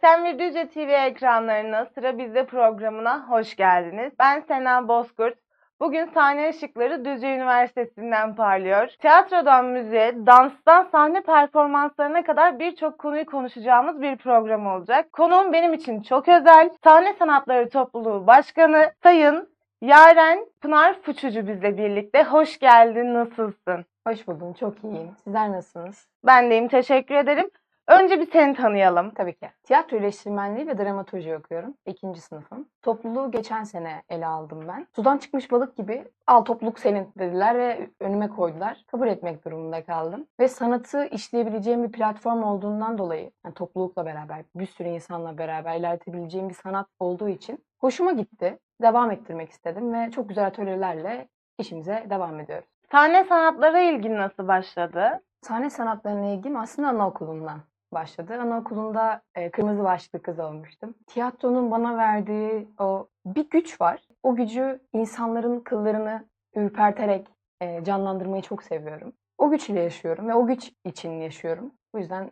81 Düzce TV ekranlarına Sıra Bizde programına hoş geldiniz. Ben Sena Bozkurt. Bugün sahne ışıkları Düzce Üniversitesi'nden parlıyor. Tiyatrodan müziğe, danstan sahne performanslarına kadar birçok konuyu konuşacağımız bir program olacak. Konuğum benim için çok özel. Sahne Sanatları Topluluğu Başkanı Sayın Yaren Pınar Fuçucu bizle birlikte. Hoş geldin, nasılsın? Hoş buldum. Çok iyiyim. Sizler nasılsınız? Ben deyim, teşekkür ederim. Önce bir seni tanıyalım. Tabii ki. Tiyatro eleştirmenliği ve dramaturji okuyorum. İkinci sınıfım. Topluluğu geçen sene ele aldım ben. Sudan çıkmış balık gibi al topluluk senin dediler ve önüme koydular. Kabul etmek durumunda kaldım. Ve sanatı işleyebileceğim bir platform olduğundan dolayı yani toplulukla beraber, bir sürü insanla beraber ilerletebileceğim bir sanat olduğu için hoşuma gitti. Devam ettirmek istedim ve çok güzel atölyelerle işimize devam ediyoruz. Sahne sanatlara ilgin nasıl başladı? Sahne sanatlarına ilgim aslında anaokulundan başladı. Anaokulunda e, kırmızı başlıklı kız olmuştum. Tiyatronun bana verdiği o bir güç var. O gücü insanların kıllarını ürperterek e, canlandırmayı çok seviyorum. O güç ile yaşıyorum ve o güç için yaşıyorum. Bu yüzden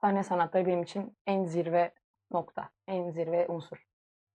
sahne sanatları benim için en zirve nokta, en zirve unsur.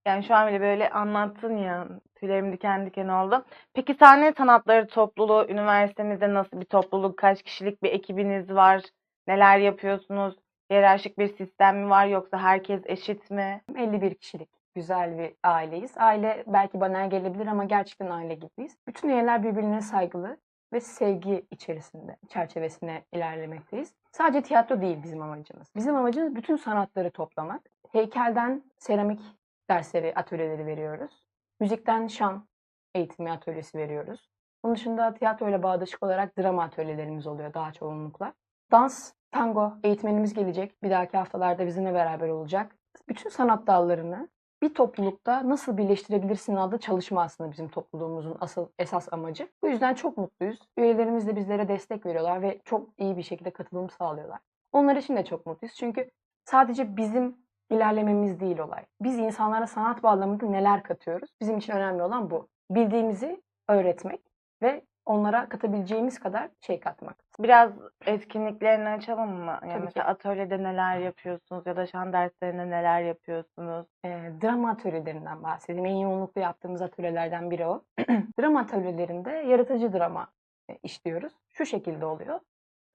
Yani şu an bile böyle anlattın ya tüylerim diken diken oldu. Peki sahne sanatları topluluğu üniversitemizde nasıl bir topluluk? Kaç kişilik bir ekibiniz var? Neler yapıyorsunuz? Hiyerarşik bir sistem mi var yoksa herkes eşit mi? 51 kişilik güzel bir aileyiz. Aile belki banal gelebilir ama gerçekten aile gibiyiz. Bütün üyeler birbirine saygılı ve sevgi içerisinde, çerçevesine ilerlemekteyiz. Sadece tiyatro değil bizim amacımız. Bizim amacımız bütün sanatları toplamak. Heykelden seramik dersleri, atölyeleri veriyoruz. Müzikten şan eğitimi atölyesi veriyoruz. Bunun dışında tiyatro ile bağdaşık olarak drama atölyelerimiz oluyor daha çoğunlukla. Dans, tango eğitmenimiz gelecek. Bir dahaki haftalarda bizimle beraber olacak. Bütün sanat dallarını bir toplulukta nasıl birleştirebilirsin adlı çalışma aslında bizim topluluğumuzun asıl esas amacı. Bu yüzden çok mutluyuz. Üyelerimiz de bizlere destek veriyorlar ve çok iyi bir şekilde katılım sağlıyorlar. Onlar için de çok mutluyuz. Çünkü sadece bizim ilerlememiz değil olay. Biz insanlara sanat bağlamında neler katıyoruz? Bizim için önemli olan bu. Bildiğimizi öğretmek ve onlara katabileceğimiz kadar şey katmak. Biraz etkinliklerini açalım mı? Yani Tabii ki. mesela atölyede neler yapıyorsunuz ya da şan derslerinde neler yapıyorsunuz? E, drama atölyelerinden bahsedeyim. En yoğunluklu yaptığımız atölyelerden biri o. drama atölyelerinde yaratıcı drama e, işliyoruz. Şu şekilde oluyor.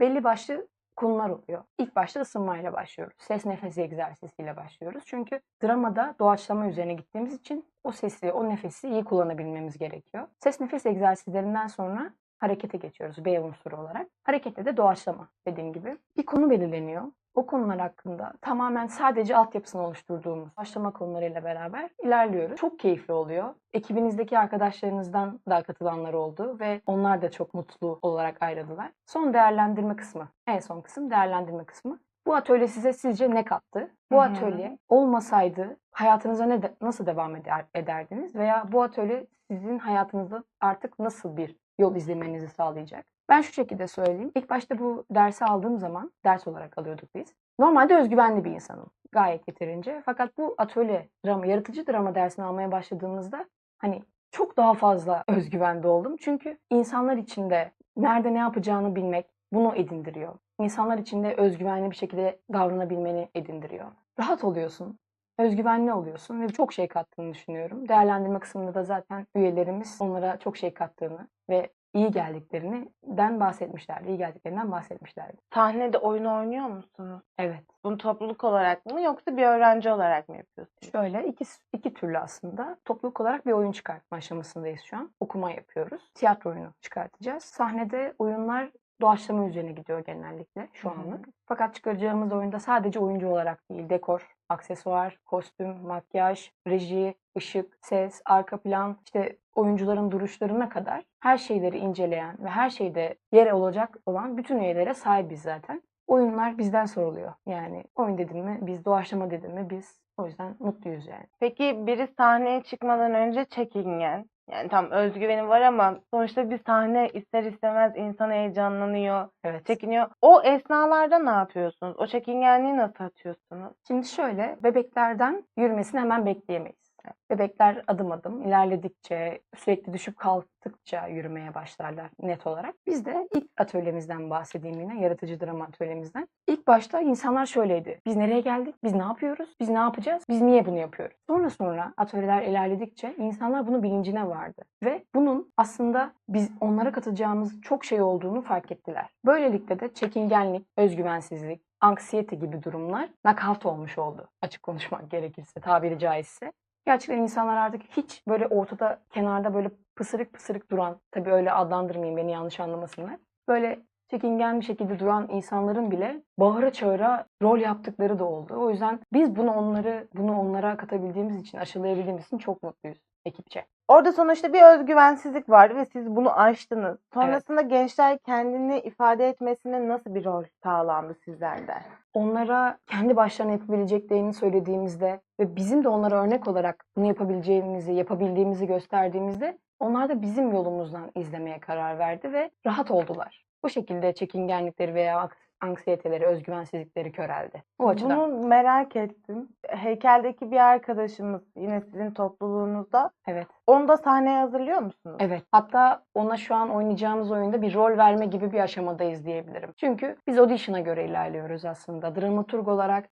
Belli başlı konular oluyor. İlk başta ısınmayla başlıyoruz. Ses nefesi egzersiziyle başlıyoruz. Çünkü dramada doğaçlama üzerine gittiğimiz için o sesi, o nefesi iyi kullanabilmemiz gerekiyor. Ses nefes egzersizlerinden sonra harekete geçiyoruz B unsuru olarak. Harekette de doğaçlama dediğim gibi. Bir konu belirleniyor. O konular hakkında tamamen sadece altyapısını oluşturduğumuz başlama konularıyla beraber ilerliyoruz. Çok keyifli oluyor. Ekibinizdeki arkadaşlarınızdan da katılanlar oldu ve onlar da çok mutlu olarak ayrıldılar. Son değerlendirme kısmı, en son kısım değerlendirme kısmı. Bu atölye size sizce ne kattı? Bu Hı hı. atölye olmasaydı hayatınıza ne de- nasıl devam eder, ederdiniz veya bu atölye sizin hayatınızda artık nasıl bir yol izlemenizi sağlayacak? Ben şu şekilde söyleyeyim. İlk başta bu dersi aldığım zaman, ders olarak alıyorduk biz. Normalde özgüvenli bir insanım. Gayet yeterince. Fakat bu atölye, drama, yaratıcı drama dersini almaya başladığımızda hani çok daha fazla özgüvende oldum. Çünkü insanlar içinde nerede ne yapacağını bilmek bunu edindiriyor. İnsanlar içinde özgüvenli bir şekilde davranabilmeni edindiriyor. Rahat oluyorsun. Özgüvenli oluyorsun ve çok şey kattığını düşünüyorum. Değerlendirme kısmında da zaten üyelerimiz onlara çok şey kattığını ve iyi geldiklerini den bahsetmişlerdi. İyi geldiklerinden bahsetmişlerdi. Sahnede oyun oynuyor musunuz? Evet. Bunu topluluk olarak mı yoksa bir öğrenci olarak mı yapıyorsunuz? Şöyle iki, iki türlü aslında. Topluluk olarak bir oyun çıkartma aşamasındayız şu an. Okuma yapıyoruz. Tiyatro oyunu çıkartacağız. Sahnede oyunlar doğaçlama üzerine gidiyor genellikle şu anlık. Fakat çıkaracağımız oyunda sadece oyuncu olarak değil, dekor, aksesuar, kostüm, makyaj, reji, ışık, ses, arka plan, işte oyuncuların duruşlarına kadar her şeyleri inceleyen ve her şeyde yer olacak olan bütün üyelere sahibiz zaten. Oyunlar bizden soruluyor. Yani oyun dedim mi biz, doğaçlama dedim mi biz. O yüzden mutluyuz yani. Peki biri sahneye çıkmadan önce çekingen. Yani tam özgüveni var ama sonuçta bir sahne ister istemez insan heyecanlanıyor, Evet. çekiniyor. O esnalarda ne yapıyorsunuz? O çekingenliği nasıl atıyorsunuz? Şimdi şöyle bebeklerden yürümesini hemen bekleyemeyiz. Bebekler adım adım ilerledikçe, sürekli düşüp kalktıkça yürümeye başlarlar net olarak. Biz de ilk atölyemizden bahsedeyim yine, yaratıcı drama atölyemizden. İlk başta insanlar şöyleydi. Biz nereye geldik? Biz ne yapıyoruz? Biz ne yapacağız? Biz niye bunu yapıyoruz? Sonra sonra atölyeler ilerledikçe insanlar bunun bilincine vardı. Ve bunun aslında biz onlara katacağımız çok şey olduğunu fark ettiler. Böylelikle de çekingenlik, özgüvensizlik, anksiyete gibi durumlar nakavt olmuş oldu. Açık konuşmak gerekirse, tabiri caizse. Gerçekten insanlar artık hiç böyle ortada, kenarda böyle pısırık pısırık duran, tabii öyle adlandırmayayım beni yanlış anlamasınlar. Böyle çekingen bir şekilde duran insanların bile bağıra çağıra rol yaptıkları da oldu. O yüzden biz bunu onları bunu onlara katabildiğimiz için, aşılayabildiğimiz için çok mutluyuz ekipçe. Orada sonuçta bir özgüvensizlik vardı ve siz bunu aştınız. Sonrasında gençler kendini ifade etmesine nasıl bir rol sağlandı sizlerden? onlara kendi başlarına yapabileceklerini söylediğimizde ve bizim de onlara örnek olarak bunu yapabileceğimizi, yapabildiğimizi gösterdiğimizde onlar da bizim yolumuzdan izlemeye karar verdi ve rahat oldular. Bu şekilde çekingenlikleri veya anksiyeteleri, özgüvensizlikleri köreldi. O açıdan. Bunu merak ettim. Heykeldeki bir arkadaşımız yine sizin topluluğunuzda. Evet. Onu da sahneye hazırlıyor musunuz? Evet. Hatta ona şu an oynayacağımız oyunda bir rol verme gibi bir aşamadayız diyebilirim. Çünkü biz audition'a göre ilerliyoruz aslında. Dramaturg olarak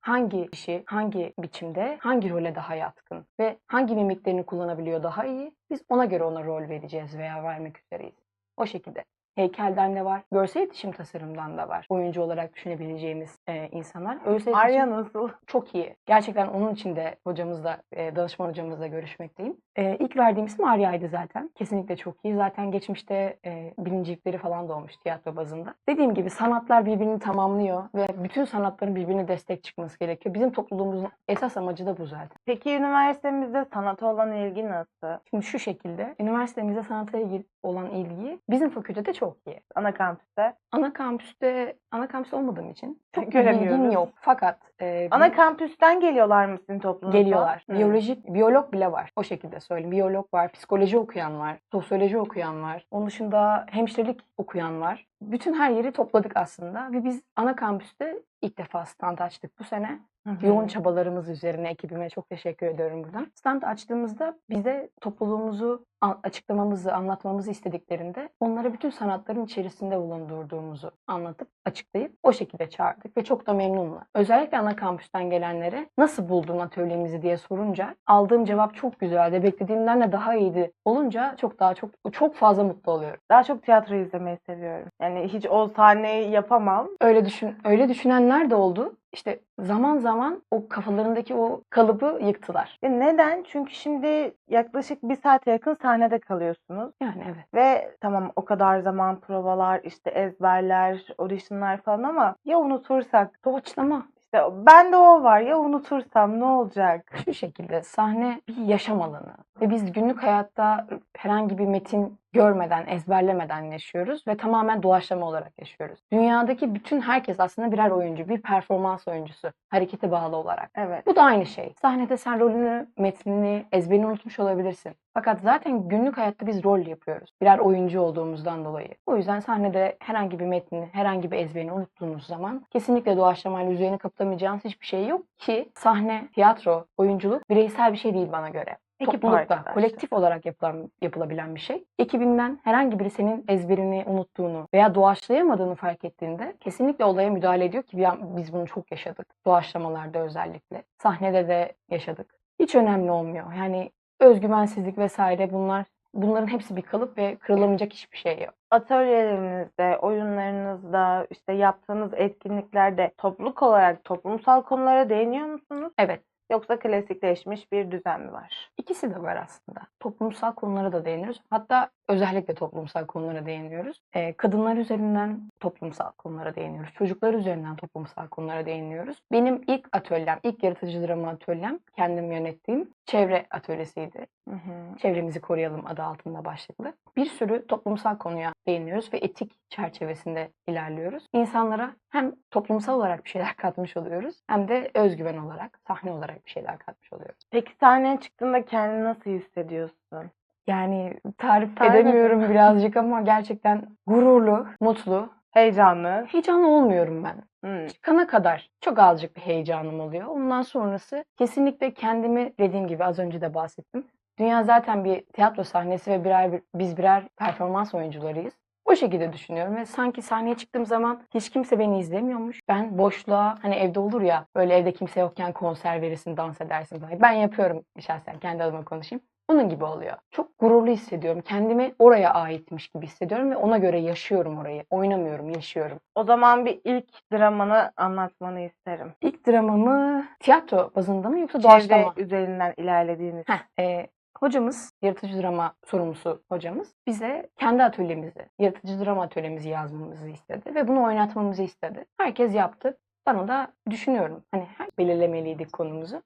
hangi kişi, hangi biçimde, hangi role daha yatkın ve hangi mimiklerini kullanabiliyor daha iyi biz ona göre ona rol vereceğiz veya vermek üzereyiz. O şekilde. Heykelden de var, görsel iletişim tasarımdan da var. Oyuncu olarak düşünebileceğimiz e, insanlar. İletişim- Arya nasıl? çok iyi. Gerçekten onun için de hocamızla, e, danışman hocamızla görüşmekteyim. E, ilk verdiğim isim Arya'ydı zaten. Kesinlikle çok iyi. Zaten geçmişte e, birincilikleri falan da olmuş tiyatro bazında. Dediğim gibi sanatlar birbirini tamamlıyor ve bütün sanatların birbirine destek çıkması gerekiyor. Bizim topluluğumuzun esas amacı da bu zaten. Peki üniversitemizde sanata olan ilgi nasıl? Şimdi şu şekilde, üniversitemizde sanata ilgili olan ilgi bizim fakültede çok iyi. Ana kampüste. Ana kampüste, ana kampüste olmadığım için çok Göremiyoruz. bilgim yok. Fakat e, Ana bir- kampüsten geliyorlar mı sizin topluluğunuza? Geliyorlar. Hı. Biyolojik, biyolog bile var. O şekilde söyleyeyim. Biyolog var, psikoloji okuyan var, sosyoloji okuyan var. Onun dışında hemşirelik okuyan var. Bütün her yeri topladık aslında ve biz ana kampüste ilk defa stand açtık bu sene. Hı hı. Yoğun çabalarımız üzerine ekibime çok teşekkür ediyorum buradan. Stand açtığımızda bize topluluğumuzu açıklamamızı, anlatmamızı istediklerinde onlara bütün sanatların içerisinde bulundurduğumuzu anlatıp açıklayıp o şekilde çağırdık ve çok da memnunlar. Özellikle ana kampüsten gelenlere nasıl buldun atölyemizi diye sorunca aldığım cevap çok güzeldi. Beklediğimden de daha iyiydi. Olunca çok daha çok çok fazla mutlu oluyorum. Daha çok tiyatro izlemeyi seviyorum. Yani hiç o sahneyi yapamam. Öyle düşün öyle düşünenler de oldu. İşte zaman zaman o kafalarındaki o kalıbı yıktılar. Ya neden? Çünkü şimdi yaklaşık bir saate yakın sahnede kalıyorsunuz. Yani evet. Ve tamam o kadar zaman provalar, işte ezberler, auditionlar falan ama ya unutursak? Doğaçlama. İşte bende o var. Ya unutursam ne olacak? şu şekilde sahne bir yaşam alanı ve biz günlük hayatta herhangi bir metin görmeden, ezberlemeden yaşıyoruz ve tamamen doğaçlama olarak yaşıyoruz. Dünyadaki bütün herkes aslında birer oyuncu, bir performans oyuncusu, harekete bağlı olarak. Evet. Bu da aynı şey. Sahnede sen rolünü, metnini, ezberini unutmuş olabilirsin. Fakat zaten günlük hayatta biz rol yapıyoruz. Birer oyuncu olduğumuzdan dolayı. O yüzden sahnede herhangi bir metni, herhangi bir ezberini unuttuğunuz zaman kesinlikle doğaçlamayla üzerine kapatamayacağınız hiçbir şey yok ki sahne, tiyatro, oyunculuk bireysel bir şey değil bana göre. Ekip Toplulukta, arkadaşlar. kolektif olarak yapılan, yapılabilen bir şey. Ekibinden herhangi biri senin ezberini unuttuğunu veya doğaçlayamadığını fark ettiğinde kesinlikle olaya müdahale ediyor ki biz bunu çok yaşadık. Doğaçlamalarda özellikle. Sahnede de yaşadık. Hiç önemli olmuyor. Yani özgüvensizlik vesaire bunlar bunların hepsi bir kalıp ve kırılamayacak hiçbir şey yok. Atölyelerinizde, oyunlarınızda, işte yaptığınız etkinliklerde topluluk olarak toplumsal konulara değiniyor musunuz? Evet. Yoksa klasikleşmiş bir düzen mi var? İkisi de var aslında. Toplumsal konulara da değiniyoruz. Hatta özellikle toplumsal konulara değiniyoruz. Ee, kadınlar üzerinden toplumsal konulara değiniyoruz. Çocuklar üzerinden toplumsal konulara değiniyoruz. Benim ilk atölyem, ilk yaratıcı drama atölyem kendim yönettiğim çevre atölyesiydi. Hı hı. Çevremizi koruyalım adı altında başlıklı. Bir sürü toplumsal konuya değiniyoruz ve etik çerçevesinde ilerliyoruz. İnsanlara hem toplumsal olarak bir şeyler katmış oluyoruz hem de özgüven olarak, sahne olarak bir şeyler katmış oluyoruz. Peki sahneye çıktığında kendini nasıl hissediyorsun? Yani tarif Tarif edemiyorum birazcık ama gerçekten gururlu, mutlu. Heyecanlı. Heyecanlı olmuyorum ben. Hmm. Çıkana kadar çok azıcık bir heyecanım oluyor. Ondan sonrası kesinlikle kendimi dediğim gibi az önce de bahsettim. Dünya zaten bir tiyatro sahnesi ve birer biz birer performans oyuncularıyız. O şekilde düşünüyorum ve sanki sahneye çıktığım zaman hiç kimse beni izlemiyormuş. Ben boşluğa hani evde olur ya böyle evde kimse yokken konser verirsin, dans edersin falan. Ben yapıyorum şahsen kendi adıma konuşayım. Onun gibi oluyor. Çok gururlu hissediyorum. Kendimi oraya aitmiş gibi hissediyorum ve ona göre yaşıyorum orayı. Oynamıyorum, yaşıyorum. O zaman bir ilk dramanı anlatmanı isterim. İlk dramamı tiyatro bazında mı yoksa doğaçlama? Çevre üzerinden ilerlediğiniz. Heh, e, hocamız, yaratıcı drama sorumlusu hocamız bize kendi atölyemizi, yaratıcı drama atölyemizi yazmamızı istedi ve bunu oynatmamızı istedi. Herkes yaptı. Bana da düşünüyorum hani belirlemeliydik konumuzu.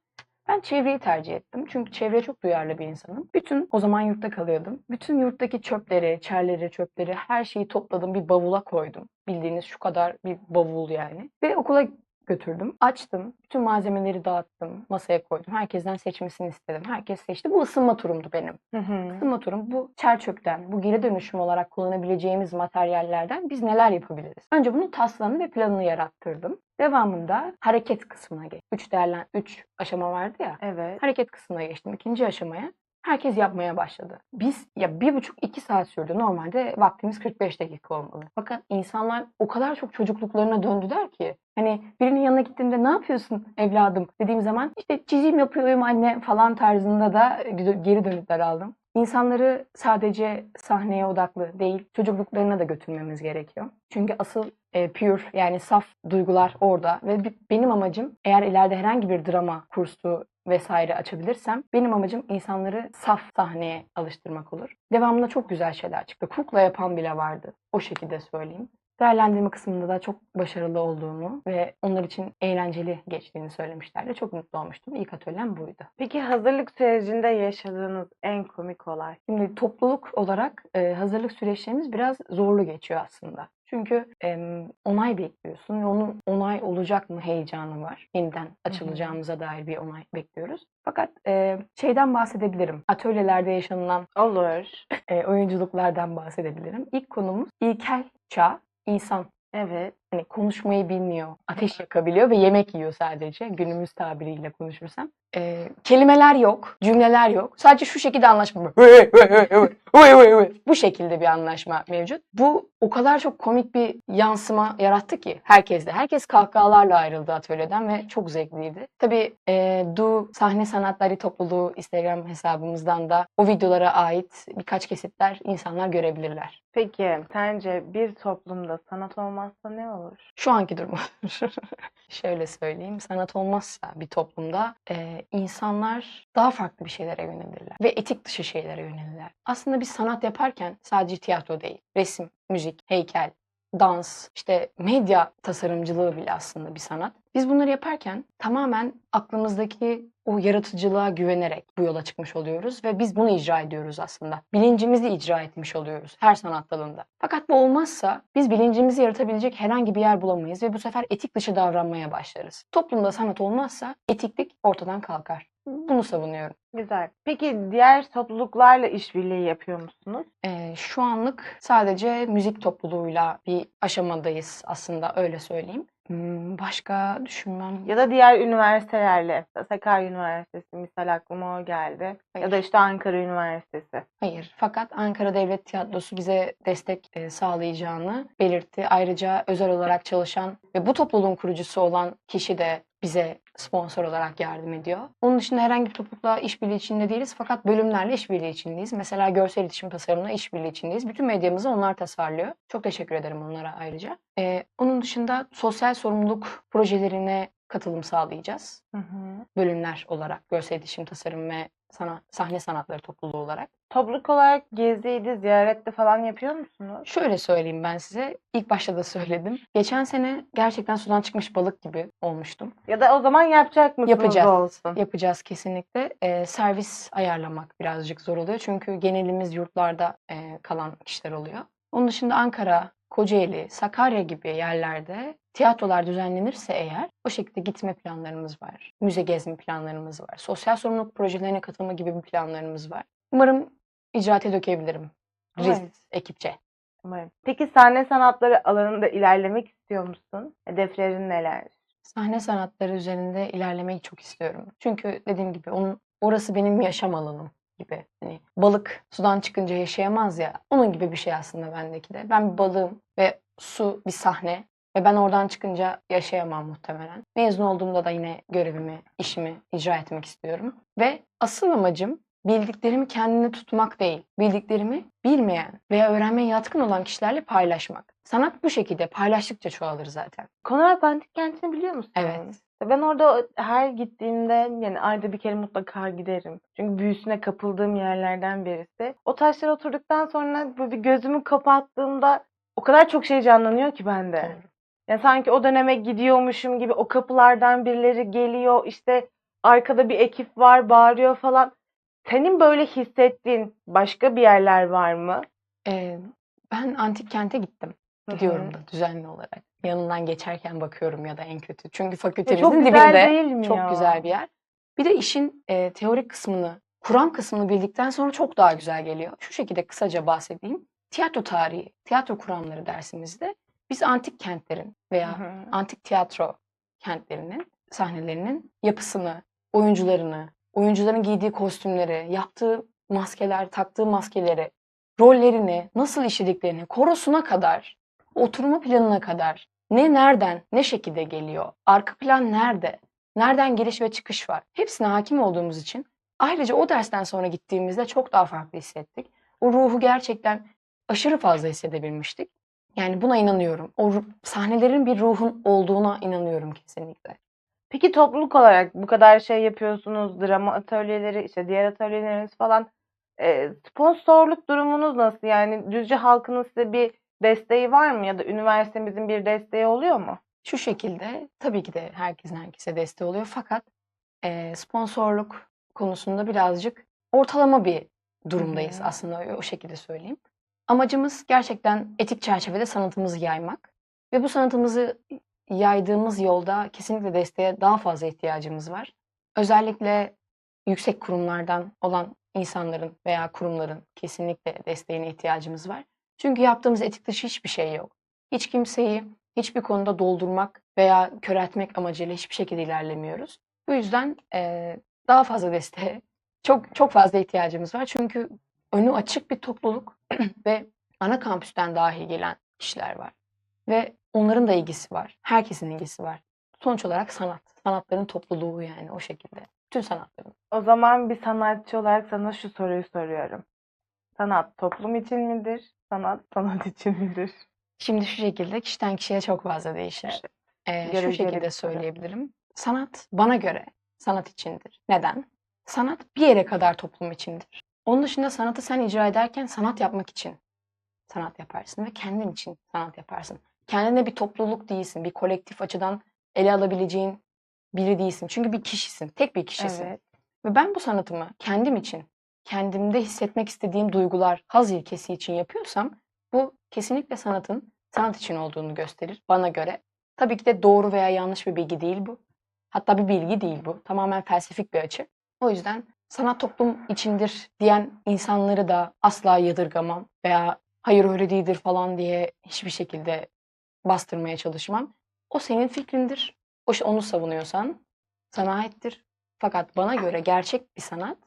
Ben çevreyi tercih ettim. Çünkü çevreye çok duyarlı bir insanım. Bütün, o zaman yurtta kalıyordum. Bütün yurttaki çöpleri, çerleri, çöpleri her şeyi topladım. Bir bavula koydum. Bildiğiniz şu kadar bir bavul yani. Ve okula götürdüm. Açtım. Bütün malzemeleri dağıttım. Masaya koydum. Herkesten seçmesini istedim. Herkes seçti. Bu ısınma turumdu benim. Hı hı. Isınma turum bu çer çöpten, bu geri dönüşüm olarak kullanabileceğimiz materyallerden biz neler yapabiliriz? Önce bunun taslağını ve planını yarattırdım. Devamında hareket kısmına geç. Üç değerlen, üç aşama vardı ya. Evet. Hareket kısmına geçtim. İkinci aşamaya herkes yapmaya başladı. Biz ya bir buçuk iki saat sürdü. Normalde vaktimiz 45 dakika olmalı. Fakat insanlar o kadar çok çocukluklarına döndüler ki. Hani birinin yanına gittiğimde ne yapıyorsun evladım dediğim zaman işte çizim yapıyorum anne falan tarzında da geri dönütler aldım. İnsanları sadece sahneye odaklı değil, çocukluklarına da götürmemiz gerekiyor. Çünkü asıl e, pure yani saf duygular orada ve benim amacım eğer ileride herhangi bir drama kursu vesaire açabilirsem benim amacım insanları saf sahneye alıştırmak olur. Devamında çok güzel şeyler çıktı. Kukla yapan bile vardı. O şekilde söyleyeyim. Değerlendirme kısmında da çok başarılı olduğumu ve onlar için eğlenceli geçtiğini söylemişlerdi. Çok mutlu olmuştum. İlk atölyem buydu. Peki hazırlık sürecinde yaşadığınız en komik olay? Şimdi topluluk olarak e, hazırlık süreçlerimiz biraz zorlu geçiyor aslında. Çünkü em, onay bekliyorsun ve onun onay olacak mı heyecanı var. Yeniden açılacağımıza dair bir onay bekliyoruz. Fakat e, şeyden bahsedebilirim. Atölyelerde yaşanılan Olur. e, oyunculuklardan bahsedebilirim. İlk konumuz ilkel çağ insan. Evet. Hani konuşmayı bilmiyor, ateş yakabiliyor ve yemek yiyor sadece günümüz tabiriyle konuşursam. Ee, kelimeler yok, cümleler yok. Sadece şu şekilde anlaşma. Bu şekilde bir anlaşma mevcut. Bu o kadar çok komik bir yansıma yarattı ki herkeste. Herkes kahkahalarla ayrıldı atölyeden ve çok zevkliydi. Tabii e, Du Sahne Sanatları Topluluğu Instagram hesabımızdan da o videolara ait birkaç kesitler insanlar görebilirler. Peki sence bir toplumda sanat olmazsa ne olur? Şu anki durum. Şöyle söyleyeyim. Sanat olmazsa bir toplumda e, insanlar daha farklı bir şeylere yönelirler. Ve etik dışı şeylere yönelirler. Aslında biz sanat yaparken sadece tiyatro değil. Resim, müzik, heykel, dans, işte medya tasarımcılığı bile aslında bir sanat. Biz bunları yaparken tamamen aklımızdaki o yaratıcılığa güvenerek bu yola çıkmış oluyoruz ve biz bunu icra ediyoruz aslında. Bilincimizi icra etmiş oluyoruz her sanat dalında. Fakat bu olmazsa biz bilincimizi yaratabilecek herhangi bir yer bulamayız ve bu sefer etik dışı davranmaya başlarız. Toplumda sanat olmazsa etiklik ortadan kalkar. Bunu savunuyorum. Güzel. Peki diğer topluluklarla işbirliği yapıyor musunuz? Ee, şu anlık sadece müzik topluluğuyla bir aşamadayız aslında öyle söyleyeyim. Hmm, Başka düşünmem. Ya da diğer üniversitelerle. Sakarya Üniversitesi misal aklıma o geldi. Ya Hayır. da işte Ankara Üniversitesi. Hayır. Fakat Ankara Devlet Tiyatrosu bize destek e, sağlayacağını belirtti. Ayrıca özel olarak çalışan ve bu topluluğun kurucusu olan kişi de bize sponsor olarak yardım ediyor. Onun dışında herhangi bir toplulukla işbirliği içinde değiliz fakat bölümlerle işbirliği içindeyiz. Mesela görsel iletişim tasarımla işbirliği içindeyiz. Bütün medyamızı onlar tasarlıyor. Çok teşekkür ederim onlara ayrıca. Ee, onun dışında sosyal sorumluluk projelerine katılım sağlayacağız. Hı hı. Bölümler olarak görsel iletişim tasarım ve sana, sahne sanatları topluluğu olarak. Topluluk olarak geziydi, ziyarette falan yapıyor musunuz? Şöyle söyleyeyim ben size. İlk başta da söyledim. Geçen sene gerçekten sudan çıkmış balık gibi olmuştum. Ya da o zaman yapacak mısınız Yapacağız. olsun? Yapacağız kesinlikle. Ee, servis ayarlamak birazcık zor oluyor. Çünkü genelimiz yurtlarda e, kalan kişiler oluyor. Onun dışında Ankara, Kocaeli, Sakarya gibi yerlerde tiyatrolar düzenlenirse eğer o şekilde gitme planlarımız var. Müze gezme planlarımız var. Sosyal sorumluluk projelerine katılma gibi bir planlarımız var. Umarım icraate dökebilirim. Evet. Riz ekipçe. Umarım. Peki sahne sanatları alanında ilerlemek istiyor musun? Hedeflerin neler? Sahne sanatları üzerinde ilerlemeyi çok istiyorum. Çünkü dediğim gibi onun orası benim yaşam alanım gibi. Hani balık sudan çıkınca yaşayamaz ya. Onun gibi bir şey aslında bendeki de. Ben bir balığım ve su bir sahne ve ben oradan çıkınca yaşayamam muhtemelen. Mezun olduğumda da yine görevimi, işimi icra etmek istiyorum. Ve asıl amacım bildiklerimi kendine tutmak değil. Bildiklerimi bilmeyen veya öğrenmeye yatkın olan kişilerle paylaşmak. Sanat bu şekilde paylaştıkça çoğalır zaten. Konak Antik Kenti'ni biliyor musun? Evet. Ben orada her gittiğimde yani ayda bir kere mutlaka giderim. Çünkü büyüsüne kapıldığım yerlerden birisi. O taşlara oturduktan sonra böyle bir gözümü kapattığımda o kadar çok şey canlanıyor ki bende. Doğru. Yani sanki o döneme gidiyormuşum gibi o kapılardan birileri geliyor işte arkada bir ekip var bağırıyor falan. Senin böyle hissettiğin başka bir yerler var mı? Ee, ben antik kente gittim. Gidiyorum da düzenli olarak. Yanından geçerken bakıyorum ya da en kötü. Çünkü Ya fakültemizin çok güzel dibinde değil mi çok ya? güzel bir yer. Bir de işin e, teorik kısmını, kuram kısmını bildikten sonra çok daha güzel geliyor. Şu şekilde kısaca bahsedeyim. Tiyatro tarihi, tiyatro kuramları dersimizde biz antik kentlerin veya Hı hı. antik tiyatro kentlerinin sahnelerinin yapısını, oyuncularını, oyuncuların giydiği kostümleri, yaptığı maskeler, taktığı maskeleri, rollerini, nasıl işlediklerini, korosuna kadar, oturma planına kadar ne nereden, ne şekilde geliyor, arka plan nerede, nereden giriş ve çıkış var. Hepsine hakim olduğumuz için ayrıca o dersten sonra gittiğimizde çok daha farklı hissettik. O ruhu gerçekten aşırı fazla hissedebilmiştik. Yani buna inanıyorum. O sahnelerin bir ruhun olduğuna inanıyorum kesinlikle. Peki topluluk olarak bu kadar şey yapıyorsunuz, drama atölyeleri, işte diğer atölyeleriniz falan. e, sponsorluk durumunuz nasıl? Yani Düzce halkının size bir desteği var mı? Ya da üniversitemizin bir desteği oluyor mu? Şu şekilde tabii ki de herkesin herkese desteği oluyor fakat eee, sponsorluk konusunda birazcık ortalama bir durumdayız hı. aslında o şekilde söyleyeyim. Amacımız gerçekten etik çerçevede sanatımızı yaymak ve bu sanatımızı yaydığımız yolda kesinlikle desteğe daha fazla ihtiyacımız var. Özellikle yüksek kurumlardan olan insanların veya kurumların kesinlikle desteğine ihtiyacımız var. Çünkü yaptığımız etik dışı hiçbir şey yok. Hiç kimseyi hiçbir konuda doldurmak veya köreltmek amacıyla hiçbir şekilde ilerlemiyoruz. Bu yüzden eee, daha fazla desteğe çok çok fazla ihtiyacımız var. Çünkü önü açık bir topluluk ve ana kampüsten dahi gelen kişiler var. Ve onların da ilgisi var. Herkesin ilgisi var. Sonuç olarak sanat. Sanatların topluluğu yani o şekilde. Bütün sanatların. O zaman bir sanatçı olarak sana şu soruyu soruyorum. Sanat toplum için midir? Sanat sanat için midir? Şimdi şu şekilde kişiden kişiye çok fazla değişir. Ee, şu şekilde söyleyebilirim. Sanat bana göre sanat içindir. Neden? Sanat bir yere kadar toplum içindir. Onun dışında sanatı sen icra ederken sanat yapmak için sanat yaparsın ve kendin için sanat yaparsın. Kendine bir topluluk değilsin, bir kolektif açıdan ele alabileceğin biri değilsin. Çünkü bir kişisin, tek bir kişisin. Evet. Ve ben bu sanatımı kendim için, kendimde hissetmek istediğim duygular, haz ilkesi için yapıyorsam bu kesinlikle sanatın sanat için olduğunu gösterir bana göre. Tabii ki de doğru veya yanlış bir bilgi değil bu. Hatta bir bilgi değil bu. Tamamen felsefik bir açı. O yüzden sanat toplum içindir diyen insanları da asla yadırgamam veya hayır öyle değildir falan diye hiçbir şekilde bastırmaya çalışmam. O senin fikrindir. O onu savunuyorsan sana aittir. Fakat bana göre gerçek bir sanat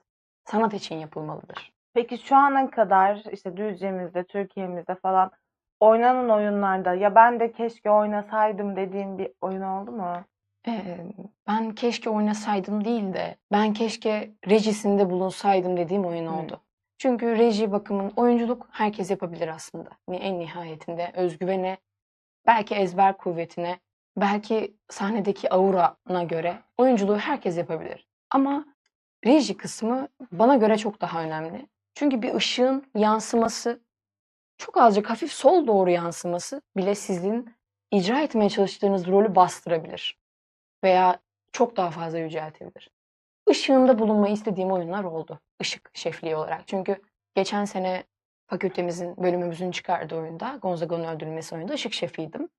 sanat için yapılmalıdır. Peki şu ana kadar işte Düzce'mizde, Türkiye'mizde falan oynanan oyunlarda ya ben de keşke oynasaydım dediğin bir oyun oldu mu? Ee, ben keşke oynasaydım değil de ben keşke rejisinde bulunsaydım dediğim oyun oldu. Çünkü reji bakımın oyunculuk herkes yapabilir aslında. Ni- En nihayetinde özgüvene, belki ezber kuvvetine, belki sahnedeki aurana göre oyunculuğu herkes yapabilir. Ama reji kısmı bana göre çok daha önemli. Çünkü bir ışığın yansıması, çok azıcık hafif sol doğru yansıması bile sizin icra etmeye çalıştığınız rolü bastırabilir veya çok daha fazla yüceltebilir. Işığında bulunmayı istediğim oyunlar oldu. Işık şefliği olarak. Çünkü geçen sene fakültemizin, bölümümüzün çıkardığı oyunda, Gonzaga'nın öldürülmesi oyunda ışık şefiydim.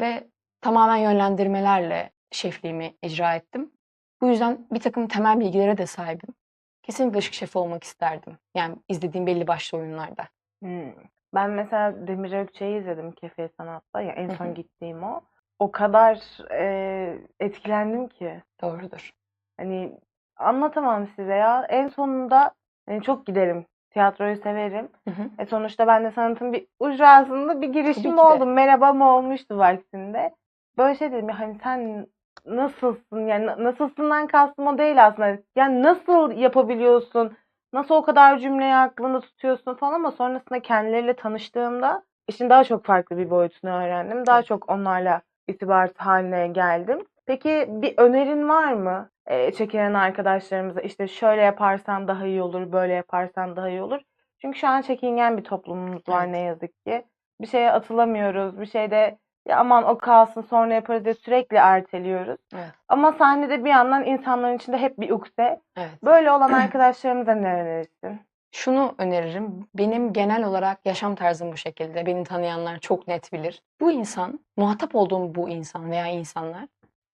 Ve tamamen yönlendirmelerle şefliğimi icra ettim. Bu yüzden bir takım temel bilgilere de sahibim. Kesinlikle ışık şefi olmak isterdim. Yani izlediğim belli başlı oyunlarda. Hmm. Ben mesela Demir Ökçe'yi izledim Kefiye Sanat'ta. Ya en son gittiğim o. O kadar e, etkilendim ki. Doğrudur. Hani anlatamam size ya. En sonunda hani çok giderim. Tiyatroyu severim. Hı hı. E sonuçta ben de sanatın bir ucrasında bir girişim oldum. Merhabam olmuştu vaktinde. Böyle şey dedim ya hani sen nasılsın yani na- nasılsından kastım o değil aslında. Yani nasıl yapabiliyorsun? Nasıl o kadar cümleyi aklında tutuyorsun falan ama sonrasında kendileriyle tanıştığımda işin daha çok farklı bir boyutunu öğrendim. Daha çok onlarla irtibat haline geldim. Peki bir önerin var mı? Ee, çekilen arkadaşlarımıza işte şöyle yaparsan daha iyi olur, böyle yaparsan daha iyi olur. Çünkü şu an çekingen bir toplumumuz var Evet. ne yazık ki. Bir şeye atılamıyoruz, bir şeyde ya aman o kalsın sonra yaparız diye sürekli erteliyoruz. Evet. Ama sahnede bir yandan insanların içinde hep bir ukde. Evet. Böyle olan arkadaşlarımıza ne önerirsin? Şunu öneririm. Benim genel olarak yaşam tarzım bu şekilde. Beni tanıyanlar çok net bilir. Bu insan, muhatap olduğum bu insan veya insanlar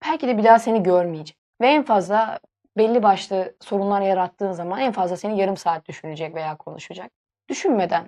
belki de bir daha seni görmeyecek. Ve en fazla belli başlı sorunlar yarattığın zaman en fazla seni yarım saat düşünecek veya konuşacak. Düşünmeden,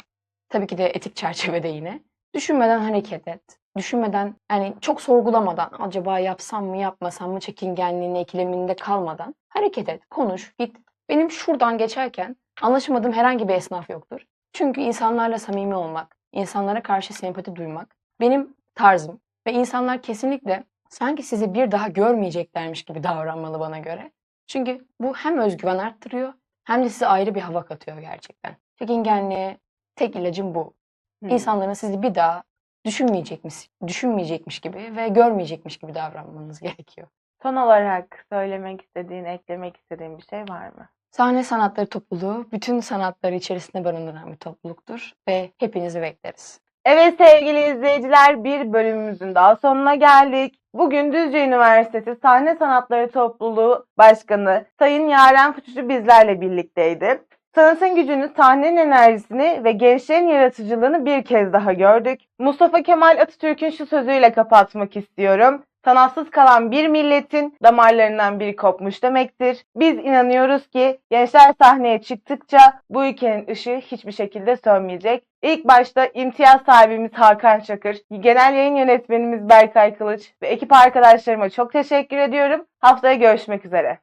tabii ki de etik çerçevede yine, düşünmeden hareket et. Düşünmeden, yani çok sorgulamadan, acaba yapsam mı yapmasam mı çekingenliğine, ikileminde kalmadan hareket et, konuş, git. Benim şuradan geçerken Anlaşamadığım herhangi bir esnaf yoktur. Çünkü insanlarla samimi olmak, insanlara karşı sempati duymak benim tarzım. Ve insanlar kesinlikle sanki sizi bir daha görmeyeceklermiş gibi davranmalı bana göre. Çünkü bu hem özgüven arttırıyor hem de size ayrı bir hava katıyor gerçekten. Çekingenliğe tek ilacım bu. İnsanların sizi bir daha düşünmeyecekmiş, düşünmeyecekmiş gibi ve görmeyecekmiş gibi davranmanız gerekiyor. Son olarak söylemek istediğin, eklemek istediğin bir şey var mı? Sahne sanatları topluluğu bütün sanatları içerisinde barındıran bir topluluktur ve hepinizi bekleriz. Evet sevgili izleyiciler bir bölümümüzün daha sonuna geldik. Bugün Düzce Üniversitesi Sahne Sanatları Topluluğu Başkanı Sayın Yaren Fıçıcı bizlerle birlikteydi. Sanatın gücünü, sahnenin enerjisini ve gençlerin yaratıcılığını bir kez daha gördük. Mustafa Kemal Atatürk'ün şu sözüyle kapatmak istiyorum. Sanatsız kalan bir milletin damarlarından biri kopmuş demektir. Biz inanıyoruz ki gençler sahneye çıktıkça bu ülkenin ışığı hiçbir şekilde sönmeyecek. İlk başta imtiyaz sahibimiz Hakan Çakır, genel yayın yönetmenimiz Berkay Kılıç ve ekip arkadaşlarıma çok teşekkür ediyorum. Haftaya görüşmek üzere.